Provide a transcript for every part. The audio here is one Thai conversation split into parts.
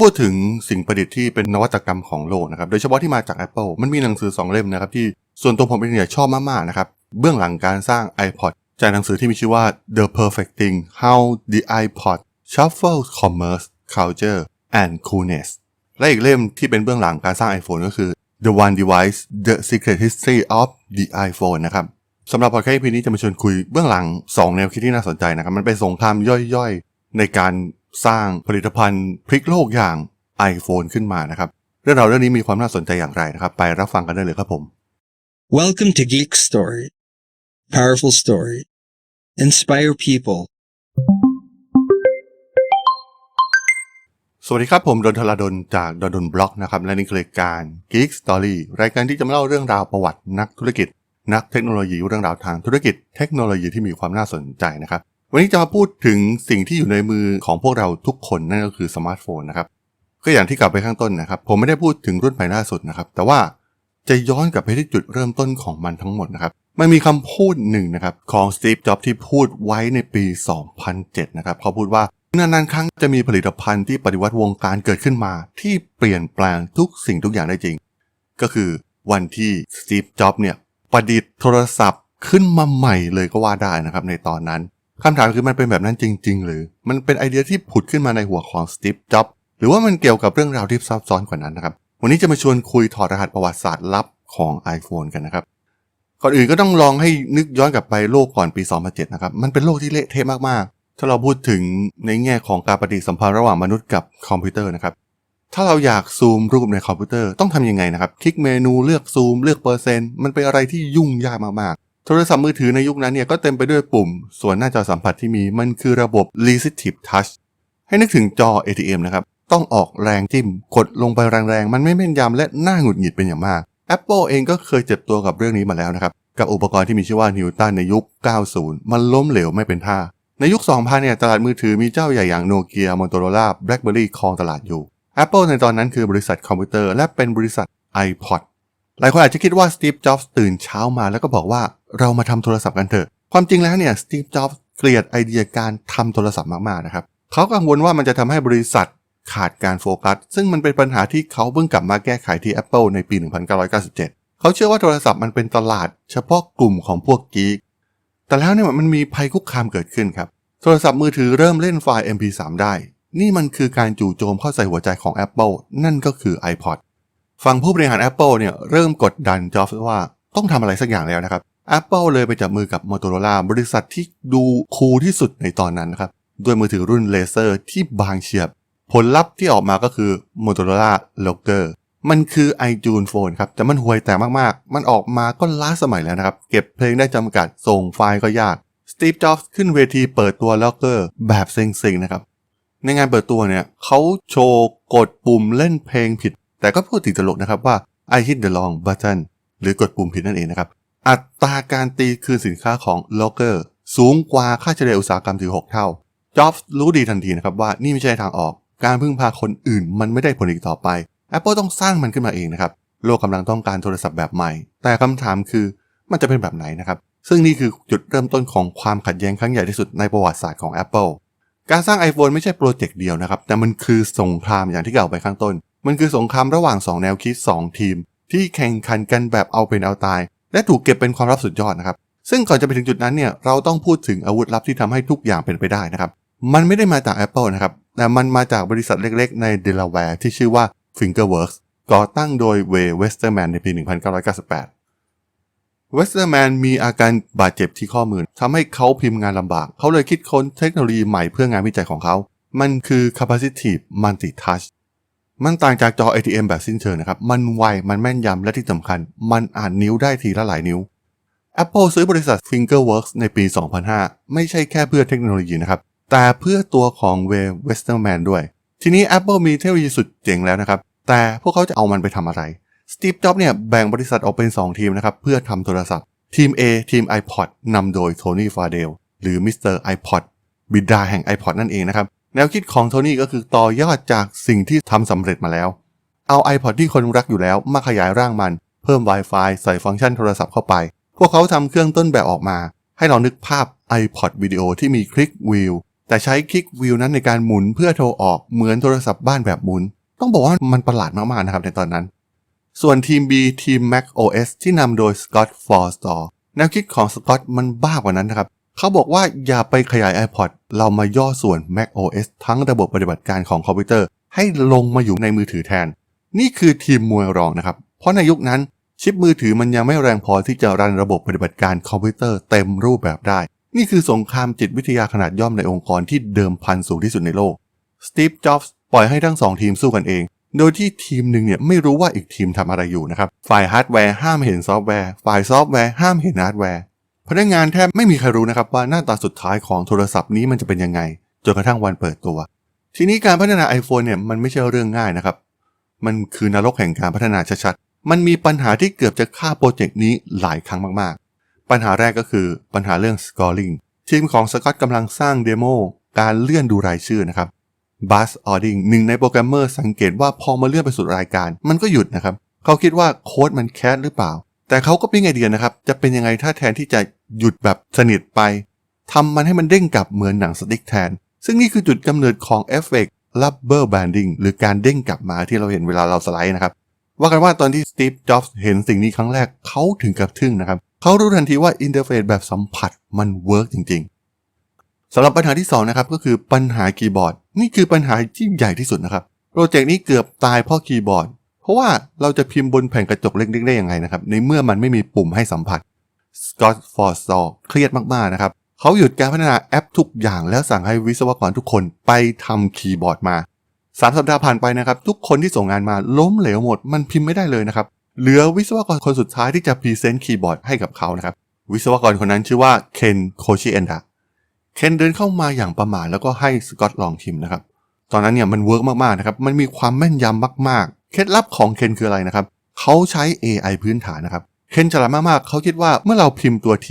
พูดถึงสิ่งประดิษฐ์ที่เป็นนวัตกรรมของโลกนะครับ โดยเฉพาะที่มาจาก Apple มันมีหนังสือ 2 เล่มนะครับที่ส่วนตัวผมเองเนี่ยชอบมากๆนะครับ เบื้องหลังการสร้าง iPod จากหนังสือที่มีชื่อว่า The Perfect Thing How the iPod Shuffles Commerce Culture and Coolness และอีกเล่มที่เป็นเบื้องหลังการสร้าง iPhone ก็คือ The One Device The Secret History of the iPhone นะครับสำหรับพอดแคสต์พีนี้จะมาชวนคุยเบื้องหลัง 2 แนวคิดที่น่าสนใจนะครับ มันเป็นสงครามย่อยๆ ในการ สร้างผลิตภัณฑ์พลิกโลกอย่าง iPhone ขึ้นมานะครับ เรื่องราวเรื่องนี้มีความน่าสนใจอย่างไรนะครับ ไปรับฟังกันได้เลยครับผม Welcome to Geek Story. Powerful story. Inspire people. สวัสดีครับผมดนทลาดนจากดนดนบล็อกนะครับและนี่คือรายการ Geek Story รายการที่จะมาเล่าเรื่องราวประวัตินักธุรกิจ นักเทคโนโลยีเรื่องราวทางธุรกิจ เทคโนโลยีที่มีความน่าสนใจนะครับ วันนี้จะมาพูดถึงสิ่งที่อยู่ในมือของพวกเราทุกคนนั่นก็คือสมาร์ทโฟนนะครับก็อย่างที่กลับไปข้างต้นนะครับ ผมไม่ได้พูดถึงรุ่นใหม่ล่าสุดนะครับ แต่ว่าจะย้อนกลับไปที่จุดเริ่มต้นของมันทั้งหมดนะครับมันมีคำพูดหนึ่งนะครับของสตีฟจ็อบที่พูดไว้ในปี 2007 นะครับเขาพูดว่านานๆครั้งจะมีผลิตภัณฑ์ที่ปฏิวัติวงการเกิดขึ้นมา ที่เปลี่ยนแปลงทุกสิ่งทุกอย่างได้จริง ก็คือวันที่สตีฟจ็อบเนี่ยประดิษฐ์โทรศัพท์ขึ้นมาใหม่เลยก็ว่าได้นะครับในตอนนั้น คำถามคือมันเป็นแบบนั้นจริง ๆ หรือ มันเป็นไอเดียที่ผุดขึ้นมาในหัวของสตีฟ จ็อบ หรือว่ามันเกี่ยวกับเรื่องราวที่ซับซ้อนกว่านั้นนะครับ วันนี้จะมาชวนคุยถอดรหัสประวัติศาสตร์ลับของ iPhone กันนะครับ ก่อนอื่นก็ต้องลองให้นึกย้อนกลับไปโลกก่อนปี 2007 นะครับ มันเป็นโลกที่เละเทะมากๆ ถ้าเราพูดถึงในแง่ของการปฏิสัมพันธ์ระหว่างมนุษย์กับคอมพิวเตอร์นะครับ ถ้าเราอยากซูมรูปในคอมพิวเตอร์ต้องทำยังไงนะครับ คลิกเมนูเลือกซูมเลือกเปอร์เซ็นต์ มันเป็นอะไรที่ยุ่งยากมากๆ ทรศัพท์มือถือในยุคนั้นเนี่ยก็เต็มไปด้วยปุ่ม ส่วนหน้าจอสัมผัสที่มีมันคือระบบ Resistive Touch ให้นึกถึงจอ ATM นะครับ ต้องออกแรงจิ้ม กดลงไปแรงๆ มันไม่แม่นยำและน่าหงุดหงิดเป็นอย่างมาก Apple เองก็เคยเจ็บตัวกับเรื่องนี้มาแล้วนะครับ กับอุปกรณ์ที่มีชื่อว่านิวตันในยุค 90 มันล้มเหลวไม่เป็นท่า ในยุค 2000 เนี่ยตลาดมือถือมีเจ้าใหญ่อย่างโนเกียมอโตโรล่าแบล็คเบอรี่ครองตลาดอยู่ Apple ในตอนนั้นคือบริษัทคอมพิวเตอร์และเป็นบริษัท iPod หลายคนอาจจะคิดว่าสตีฟ จ็อบส์ตื่นเช้ามาแล้วก็บอกว่า เรามาทำโทรศัพท์กันเถอะ ความจริงแล้วเนี่ยสตีฟจ็อบส์เกลียดไอเดียการทำโทรศัพท์มากๆนะครับเขากังวลว่ามันจะทำให้บริษัทขาดการโฟกัส ซึ่งมันเป็นปัญหาที่เขาเพิ่งกลับมาแก้ไขที่ Apple ในปี 1997 เขาเชื่อว่าโทรศัพท์มันเป็นตลาดเฉพาะกลุ่มของพวกกีกแต่แล้วเนี่ยมันมีภัยคุกคามเกิดขึ้นครับ โทรศัพท์มือถือเริ่มเล่นไฟล์ MP3 ได้ นี่มันคือการจู่โจมเข้าใส่หัวใจของ Apple นั่นก็คือ iPod ฝั่งผู้บริหาร Apple เนี่ยเริ่มกดดันจ็อบส์ว่าต้องทำอะไรสักอย่างแล้วนะครับ Apple เลยไปจับมือกับ Motorola บริษัทที่ดูคูลที่สุดในตอนนั้นครับด้วยมือถือรุ่นเลเซอร์ที่บางเฉียบ ผลลัพธ์ที่ออกมาก็คือ Motorola Logger มันคือ iTunes Phone ครับ แต่มันห่วยแต่มากๆ มันออกมาก็ล้าสมัยแล้วนะครับ เก็บเพลงได้จำกัดส่งไฟล์ก็ยาก Steve Jobs ขึ้นเวทีเปิดตัว Logger แบบเซ็งๆ นะครับ ในงานเปิดตัวเนี่ยเขาโชว์กดปุ่มเล่นเพลงผิด แต่ก็พูดติดตลกนะครับว่า I hit the wrong button หรือกดปุ่มผิดนั่นเองนะครับ อัตราการตีคืนสินค้าของ Logger สูงกว่าค่าเฉลี่ยอุตสาหกรรมถึง 6 เท่า Jobs รู้ดีทันทีนะครับว่านี่ไม่ใช่ทางออก การพึ่งพาคนอื่นมันไม่ได้ผลอีกต่อไป Apple ต้องสร้างมันขึ้นมาเองนะครับ โลกกำลังต้องการโทรศัพท์แบบใหม่ แต่คำถามคือมันจะเป็นแบบไหนนะครับ ซึ่งนี่คือจุดเริ่มต้นของความขัดแย้งครั้งใหญ่ที่สุดในประวัติศาสตร์ของ Apple การสร้าง iPhone ไม่ใช่โปรเจกต์เดียวนะครับ แต่มันคือสงครามอย่างที่กล่าวไปข้างต้น มันคือสงครามระหว่าง 2 แนวคิด 2 ทีม ที่แข่งขันกันแบบเอาเป็นเอาตาย และถูกเก็บเป็นความลับสุดยอดนะครับ ซึ่งก่อนจะไปถึงจุดนั้นเนี่ยเราต้องพูดถึงอาวุธลับที่ทำให้ทุกอย่างเป็นไปได้นะครับ มันไม่ได้มาจาก Apple นะครับ แต่มันมาจากบริษัทเล็กๆ ในเดลาแวร์ที่ชื่อว่า Fingerworks ก่อตั้งโดยเวเวสเตอร์แมนในปี 1998 เวสเตอร์แมนมีอาการบาดเจ็บที่ข้อมือทำให้เขาพิมพ์งานลำบาก เขาเลยคิดค้นเทคโนโลยีใหม่เพื่องานวิจัยของเขา มันคือ capacitive multi-touch มันต่างจากจอ ATM แบบสิ้นเชิงนะครับ มันไว มันแม่นยำ และที่สำคัญ มันอ่านนิ้วได้ทีละหลายนิ้ว Apple ซื้อบริษัท Fingerworks ในปี 2005 ไม่ใช่แค่เพื่อเทคโนโลยีนะครับ แต่เพื่อตัวของเวสเตอร์แมนด้วย ทีนี้ Apple มีเทคโนโลยีสุดเจ๋งแล้วนะครับ แต่พวกเขาจะเอามันไปทำอะไรสตีฟจ็อบเนี่ยแบ่งบริษัทออกเป็น 2 ทีมนะครับ เพื่อทำโทรศัพท์ ทีม A ทีม iPod นำโดยโทนี่ฟาเดลหรือมิสเตอร์ iPod บิดาแห่ง iPod นั่นเองนะครับ แนวคิดของโทนี่ก็คือต่อยอดจากสิ่งที่ทำสำเร็จมาแล้ว เอา iPod ที่คนรักอยู่แล้วมาขยายร่างมัน เพิ่ม Wi-Fi ใส่ฟังก์ชันโทรศัพท์เข้าไป พวกเขาทำเครื่องต้นแบบออกมา ให้เรานึกภาพ iPod วิดีโอที่มีคลิกวิวแต่ใช้คลิกวิวนั้นในการหมุนเพื่อโทรออกเหมือนโทรศัพท์บ้านแบบหมุน ต้องบอกว่ามันประหลาดมากๆนะครับในตอนนั้น ส่วนทีม B ทีม Mac OS ที่นำโดย Scott Forstall แนวคิดของ Scott มันบ้ากว่านั้นนะครับ เขาบอกว่าอย่าไปขยาย iPod เรามาย่อส่วน Mac OS ทั้งระบบปฏิบัติการของคอมพิวเตอร์ ให้ลงมาอยู่ในมือถือแทน นี่คือทีมมวยรองนะครับ เพราะในยุคนั้นชิปมือถือมันยังไม่แรงพอที่จะรันระบบปฏิบัติการคอมพิวเตอร์เต็มรูปแบบได้ นี่คือสงครามจิตวิทยาขนาดย่อมในองค์กรที่เดิมพันสูงที่สุดในโลก สตีฟ จ็อบส์ปล่อยให้ทั้งสองทีมสู้กันเอง โดยที่ทีมหนึ่งเนี่ยไม่รู้ว่าอีกทีมทำอะไรอยู่นะครับ ฝ่ายฮาร์ดแวร์ห้ามเห็นซอฟต์แวร์ ฝ่ายซอฟต์แวร์ห้ามเห็นฮาร์ดแวร์ พนักงานแทบไม่มีใครรู้นะครับว่าหน้าตาสุดท้ายของโทรศัพท์นี้มันจะเป็นยังไงจนกระทั่งวันเปิดตัว ทีนี้การพัฒนา iPhone เนี่ยมันไม่ใช่เรื่องง่ายนะครับ มันคือนรกแห่งการพัฒนาชัดๆ มันมีปัญหาที่เกือบจะฆ่าโปรเจกต์นี้หลายครั้งมากๆ ปัญหาแรกก็คือปัญหาเรื่อง scoring ทีมของสกอตกำลังสร้างเดโมการเลื่อนดูรายชื่อนะครับบัสออดิงหนึ่งในโปรแกรมเมอร์สังเกตว่าพอมาเลื่อนไปสุดรายการ มันก็หยุดนะครับ เขาคิดว่าโค้ดมันแคสหรือเปล่า แต่เขาก็ปิ๊งไอเดียนะครับ จะเป็นยังไงถ้าแทนที่จะหยุดแบบสนิทไปทำมันให้มันเด้งกลับเหมือนหนังสติ๊กแทน ซึ่งนี่คือจุดกำเนิดของเอฟเฟกต์ rubber banding หรือการเด้งกลับมาที่เราเห็นเวลาเราสไลด์นะครับ ว่ากันว่าตอนที่สตีฟจ็อบส์เห็นสิ่งนี้ครั้งแรกเขาถึงกับทึ่งนะครับเขารู้ทันทีว่าอินเทอร์เฟซแบบสัมผัสมันเวิร์กจริง ๆสำหรับปัญหาที่2นะครับก็คือปัญหาคีย์บอร์ด นี่คือปัญหาที่ใหญ่ที่สุดนะครับโปรเจกต์นี้เกือบตายเพราะคีย์บอร์ด ราะว่าเราจะพิมพ์บนแผ่นกระจกเล็กๆได้ยังไงนะครับ ในเมื่อมันไม่มีปุ่มให้สัมผัสสกอตฟอร์ซอเครียดมากๆนะครับเขาหยุดการพัฒนาแอปทุกอย่างแล้วสั่งให้วิศวกรทุกคนไปทำคีย์บอร์ดมาสามสัปดาห์ผ่านไปนะครับ ทุกคนที่ส่งงานมาล้มเหลวหมด มันพิมพ์ไม่ได้เลยนะครับ เหลือวิศวกรคนสุดท้ายที่จะพรีเซนต์คีย์บอร์ดให้กับเขานะครับ วิศวกรคนนั้นชื่อว่าเคนโคชิเอนดะเคนเดินเข้ามาอย่างประมาทแล้วก็ให้สกอตลองชิมนะครับ ตอนนั้นเนี่ยมันเวิร์กมากๆนะครับ มันมีความแม่นยำมาก เคล็ดลับของเคนคืออะไรนะครับเขาใช้ AI พื้นฐานนะครับเคนฉลาดมากๆเขาคิดว่าเมื่อเราพิมพ์ตัว T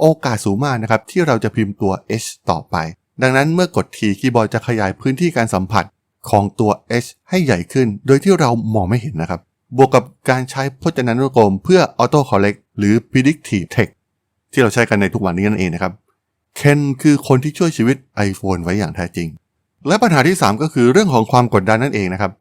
โอกาสสูงมากนะครับที่เราจะพิมพ์ตัว H ต่อไป ดังนั้นเมื่อกด T คีย์บอร์ดจะขยายพื้นที่การสัมผัสของตัว H ให้ใหญ่ขึ้น โดยที่เรามองไม่เห็นนะครับ บวกกับการใช้พจนานุกรมเพื่อ Auto Correct หรือ Predictive Text ที่เราใช้กันในทุกวันนี้นั่นเองนะครับเคนคือคนที่ช่วยชีวิต iPhone ไว้อย่างแท้จริง และปัญหาที่ 3 ก็คือเรื่องของความกดดันนั่นเองนะครับ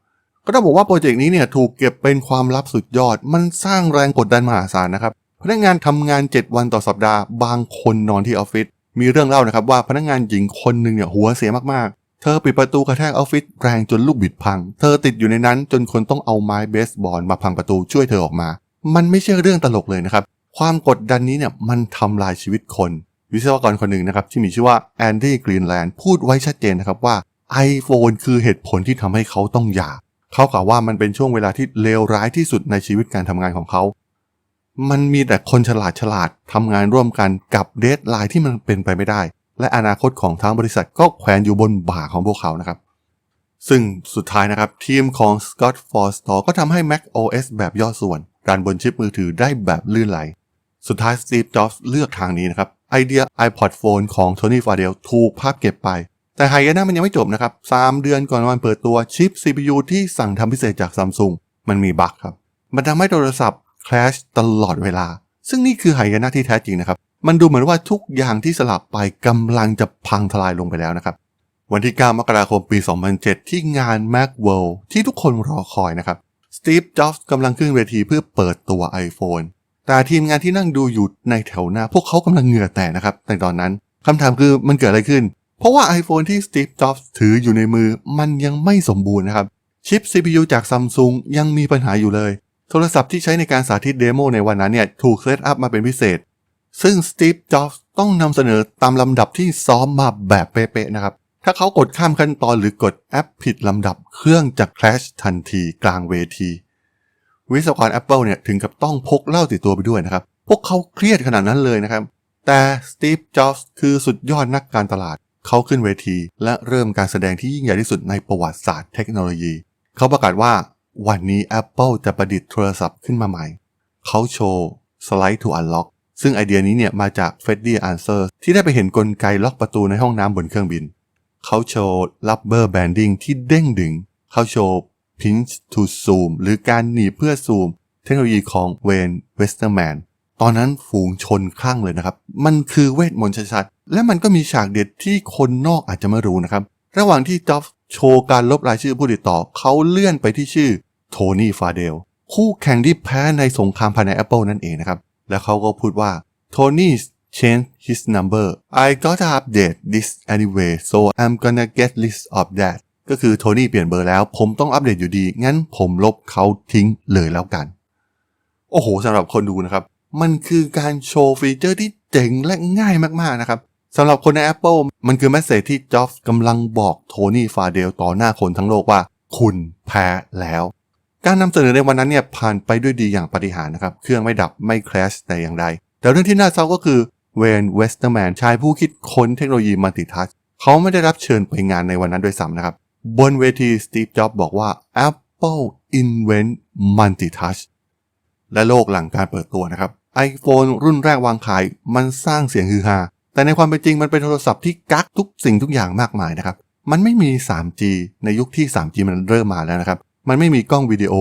ก็ต้องบอกว่าโปรเจกต์นี้เนี่ยถูกเก็บเป็นความลับสุดยอด มันสร้างแรงกดดันมหาศาลนะครับ พนักงานทำงาน 7 วันต่อสัปดาห์ บางคนนอนที่ออฟฟิศ มีเรื่องเล่านะครับว่าพนักงานหญิงคนหนึ่งเนี่ยหัวเสียมากๆ เธอปิดประตูกระแทกออฟฟิศแรงจนลูกบิดพัง เธอติดอยู่ในนั้นจนคนต้องเอาไม้เบสบอลมาพังประตูช่วยเธอออกมา มันไม่ใช่เรื่องตลกเลยนะครับ ความกดดันนี้เนี่ยมันทำลายชีวิตคน วิศวกรคนหนึ่งนะครับที่มีชื่อว่าแอนดี้กรีนแลนด์พูดไว้ชัดเจนนะครับว่า iPhone คือเหตุผลที่ทำให้เขาต้องหย่า เขากล่าวว่ามันเป็นช่วงเวลาที่เลวร้ายที่สุดในชีวิตการทำงานของเขา มันมีแต่คนฉลาดฉลาดทำงานร่วมกันกับเดทไลน์ที่มันเป็นไปไม่ได้ และอนาคตของทั้งบริษัทก็แขวนอยู่บนบ่าของพวกเขานะครับ ซึ่งสุดท้ายนะครับทีมของ Scott Forstall ก็ทำให้ Mac OS แบบย่อส่วนรันบนชิปมือถือได้แบบลื่นไหล สุดท้าย Steve Jobs เลือกทางนี้นะครับไอเดีย iPod Phone ของ Tony f a d e l ถูกภาพเก็บไป แต่ไฮยาน่ามันยังไม่จบนะครับ 3 เดือนก่อนวันเปิดตัวชิป CPU ที่สั่งทำพิเศษจากซัมซุงมันมีบั๊กครับ มันทำให้โทรศัพท์ crash ตลอดเวลา ซึ่งนี่คือไฮยาน่าที่แท้จริงนะครับ มันดูเหมือนว่าทุกอย่างที่สลับไปกำลังจะพังทลายลงไปแล้วนะครับ วันที่ 9 มกราคมปี 2007 ที่งาน Macworld ที่ทุกคนรอคอยนะครับ สตีฟ จ็อบส์กำลังขึ้นเวทีเพื่อเปิดตัว iPhone แต่ทีมงานที่นั่งดูอยู่ในแถวหน้า พวกเขากำลังเหงื่อแตกนะครับในตอนนั้นคำถามคือมันเกิดอะไรขึ้น เพราะว่า iPhone ที่สตีฟจ็อบส์ถืออยู่ในมือมันยังไม่สมบูรณ์นะครับ ชิป CPU จากซัมซุงยังมีปัญหาอยู่เลย โทรศัพท์ที่ใช้ในการสาธิตเดโมในวันนั้นเนี่ยถูกเซตอัพมาเป็นพิเศษ ซึ่งสตีฟจ็อบส์ต้องนำเสนอตามลำดับที่ซ้อมมาแบบเป๊ะๆนะครับ ถ้าเขากดข้ามขั้นตอนหรือกดแอปผิดลำดับเครื่องจะ crash ทันทีกลางเวทีวิศวกร Apple เนี่ยถึงกับต้องพกเหล้าติดตัวไปด้วยนะครับ พวกเขาเครียดขนาดนั้นเลยนะครับ แต่สตีฟ จ็อบส์คือสุดยอดนักการตลาด เขาขึ้นเวที และเริ่มการแสดงที่ยิ่งใหญ่ที่สุดในประวัติศาสตร์เทคโนโลยี เขาประกาศว่าวันนี้ Apple จะประดิษฐ์โทรศัพท์ขึ้นมาใหม่ เขาโชว์ Slide to Unlock ซึ่งไอเดียนี้เนี่ยมาจาก Freddy Answer ที่ได้ไปเห็นกลไกล็อกประตูในห้องน้ำบนเครื่องบิน เขาโชว์ Rubber Banding ที่เด้งดึง เขาโชว์ Pinch to Zoom หรือการหนีบเพื่อซูม เทคโนโลยีของเวนเวสเตอร์แมน ตอนนั้นฝูงชนคลั่งเลยนะครับ มันคือเวทมนต์ชัดๆ และมันก็มีฉากเด็ดที่คนนอกอาจจะไม่รู้นะครับ ระหว่างที่จ็อฟโชว์การลบรายชื่อผู้ติดต่อ เขาเลื่อนไปที่ชื่อโทนี่ฟาเดล คู่แข่งที่แพ้ในสงครามภายใน Apple นั่นเองนะครับ แล้วเขาก็พูดว่า Tony changed his number I gotta update this anyway so I'm gonna get list of that ก็คือโทนี่เปลี่ยนเบอร์แล้ว ผมต้องอัปเดตอยู่ดี งั้นผมลบเขาทิ้งเลยแล้วกัน โอ้โหสำหรับคนดูนะครับ มันคือการโชว์ฟีเจอร์ที่เจ๋งและง่ายมากๆนะครับสำหรับคนใน Apple มันคือแมสเซจที่จ็อฟกำลังบอกโทนี่ฟาเดลต่อหน้าคนทั้งโลกว่า คุณแพ้แล้ว การนำเสนอในวันนั้นเนี่ยผ่านไปด้วยดีอย่างปฏิหารนะครับ เครื่องไม่ดับไม่คลชแต่อย่างใด แต่เรื่องที่น่าเศร้าก็คือเวนเวสเตอร์แมนชายผู้คิดค้นเทคโนโลยีมัลติทัชเขาไม่ได้รับเชิญไปงานในวันนั้นด้วยซ้ำนะครับ บนเวทีสตีฟจ็อบบอกว่า Apple invent multitouch และโลกหลังการเปิดตัวนะครับ iPhone รุ่นแรกวางขาย มันสร้างเสียงฮือฮา แต่ในความเป็นจริงมันเป็นโทรศัพท์ที่กักทุกสิ่งทุกอย่างมากมายนะครับ มันไม่มี 3G ในยุคที่ 3G มันเริ่มมาแล้วนะครับ มันไม่มีกล้องวิดีโอ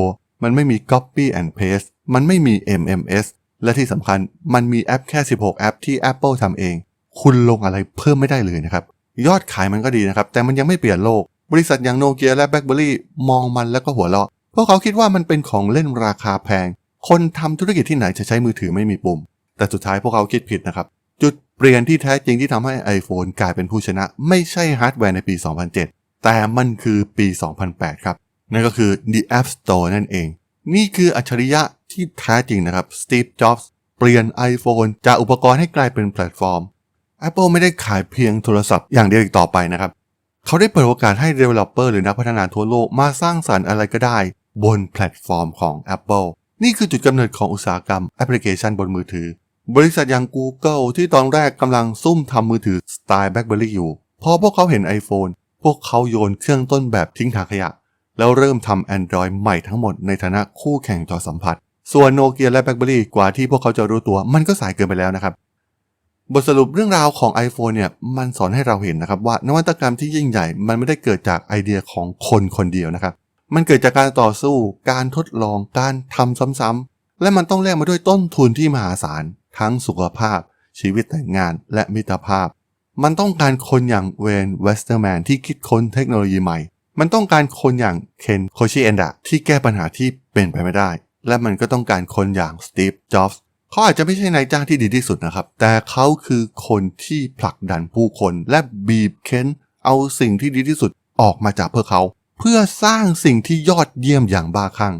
มันไม่มี Copy and Paste มันไม่มี MMS และที่สำคัญมันมีแอปแค่ 16 แอปที่ Apple ทำเอง คุณลงอะไรเพิ่มไม่ได้เลยนะครับ ยอดขายมันก็ดีนะครับ แต่มันยังไม่เปลี่ยนโลก บริษัทอย่างโนเกียและ BlackBerry มองมันแล้วก็หัวเราะ เพราะเขาคิดว่ามันเป็นของเล่นราคาแพง คนทำธุรกิจที่ไหนจะใช้มือถือไม่มีปุ่ม แต่สุดท้ายพวกเขาคิดผิดนะครับ จุดเปลี่ยนที่แท้จริงที่ทำให้ iPhone กลายเป็นผู้ชนะ ไม่ใช่ฮาร์ดแวร์ในปี 2007 แต่มันคือปี 2008 ครับ นั่นก็คือ The App Store นั่นเอง นี่คืออัจฉริยะที่แท้จริงนะครับ Steve Jobs เปลี่ยน iPhone จากอุปกรณ์ให้กลายเป็นแพลตฟอร์ม Apple ไม่ได้ขายเพียงโทรศัพท์อย่างเดียวอีกต่อไปนะครับ เขาได้เปิดโอกาสให้ Developer หรือนักพัฒนาทั่วโลกมาสร้างสรรค์อะไรก็ได้ บนแพลตฟอร์มของ Apple นี่คือจุดกำเนิดของอุตสาหกรรมแอปพลิเคชันบนมือถือ บริษัทอย่าง Google ที่ตอนแรกกำลังซุ่มทำมือถือสไตล์ BlackBerry อยู่ พอพวกเขาเห็น iPhone พวกเขาโยนเครื่องต้นแบบทิ้งถังขยะ แล้วเริ่มทำ Android ใหม่ทั้งหมดในฐานะคู่แข่งจอสัมผัส ส่วนโนเกียและ BlackBerry กว่าที่พวกเขาจะรู้ตัวมันก็สายเกินไปแล้วนะครับ บทสรุปเรื่องราวของ iPhone เนี่ยมันสอนให้เราเห็นนะครับว่านวัตกรรมที่ยิ่งใหญ่มันไม่ได้เกิดจากไอเดียของคนคนเดียวนะครับ มันเกิดจากการต่อสู้ การทดลอง การทำซ้ำๆและมันต้องแลกมาด้วยต้นทุนที่มหาศาล ทั้งสุขภาพ ชีวิตแต่งงาน และมิตรภาพ มันต้องการคนอย่างเวนเวสเตอร์แมนที่คิดค้นเทคโนโลยีใหม่ มันต้องการคนอย่างเคนโคชิเอนดะที่แก้ปัญหาที่เป็นไปไม่ได้ และมันก็ต้องการคนอย่างสตีฟ จ็อบส์เขาอาจจะไม่ใช่นายจ้างที่ดีที่สุดนะครับ แต่เขาคือคนที่ผลักดันผู้คนและบีบเค้นเอาสิ่งที่ดีที่สุดออกมาจากเพื่อเขา เพื่อสร้างสิ่งที่ยอดเยี่ยมอย่างบ้าคลั่ง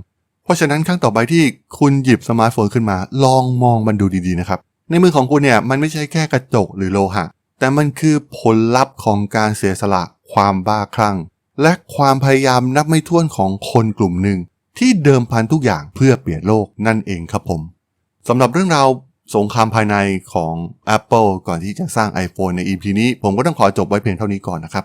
เพราะฉะนั้นครั้งต่อไปที่คุณหยิบสมาร์ทโฟนขึ้นมา ลองมองมันดูดีๆนะครับ ในมือของคุณเนี่ยมันไม่ใช่แค่กระจกหรือโลหะ แต่มันคือผลลัพธ์ของการเสียสละความบ้าคลั่ง และความพยายามนับไม่ถ้วนของคนกลุ่มหนึ่ง ที่เดิมพันทุกอย่างเพื่อเปลี่ยนโลกนั่นเองครับผมสำหรับเรื่องราวสงครามภายในของ Apple ก่อนที่จะสร้าง iPhone ใน EP นี้ ผมก็ต้องขอจบไว้เพียงเท่านี้ก่อนนะครับ